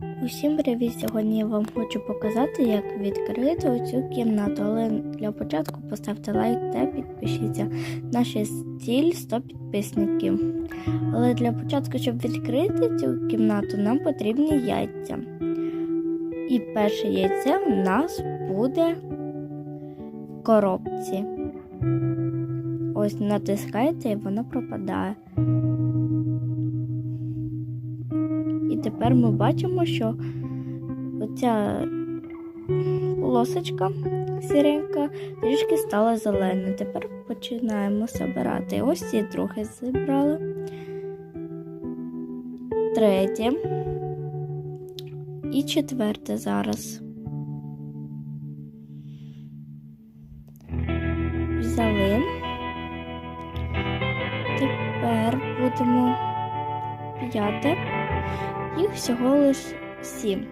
Усім привіт! Сьогодні я вам хочу показати, як відкрити оцю кімнату. Але для початку поставте лайк та підпишіться. Наша ціль 100 підписників. Але для початку, щоб відкрити цю кімнату, нам потрібні яйця. І перше яйце в нас буде в коробці. Ось натискаєте і воно пропадає. Тепер ми бачимо, що оця полосочка сіренька трішки стала зелена. Тепер починаємо збирати. Ось ці трохи зібрали. Третє. І четверте зараз. Взяли. Тепер будемо п'яте. Їх всього лиш сім.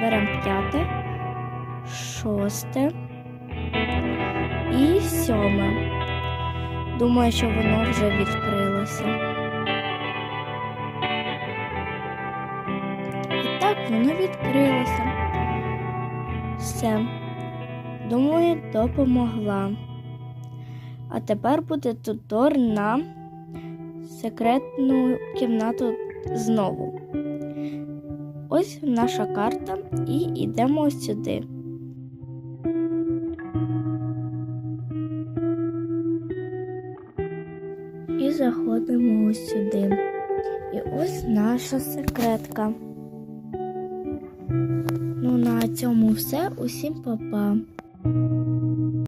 Беремо п'яте, шосте і сьоме. Думаю, що воно вже відкрилося. І так воно відкрилося. Все. Думаю, допомогла. А тепер буде тутор на секретну кімнату знову. Ось наша карта і йдемо сюди. І заходимо ось сюди. І ось наша секретка. Ну, на цьому все. Усім па-па.